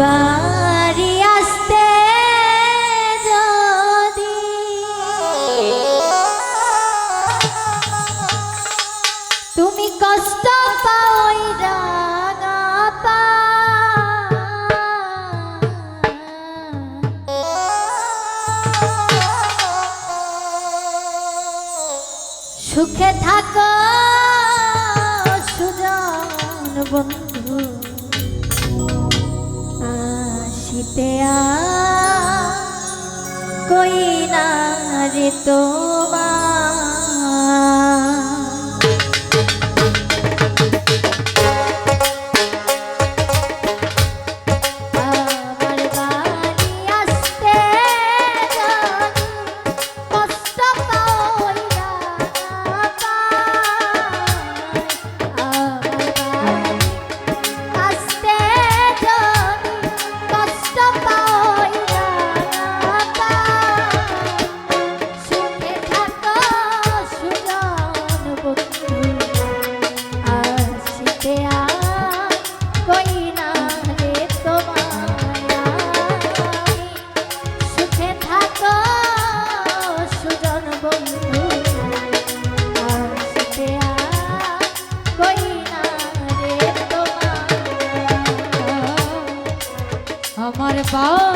বাড়ি আসতে তুমি কষ্ট পাও রাগা পা। সুখে থাকো সুজন বন্ধু। হইতে কই না রে তোমা Bye.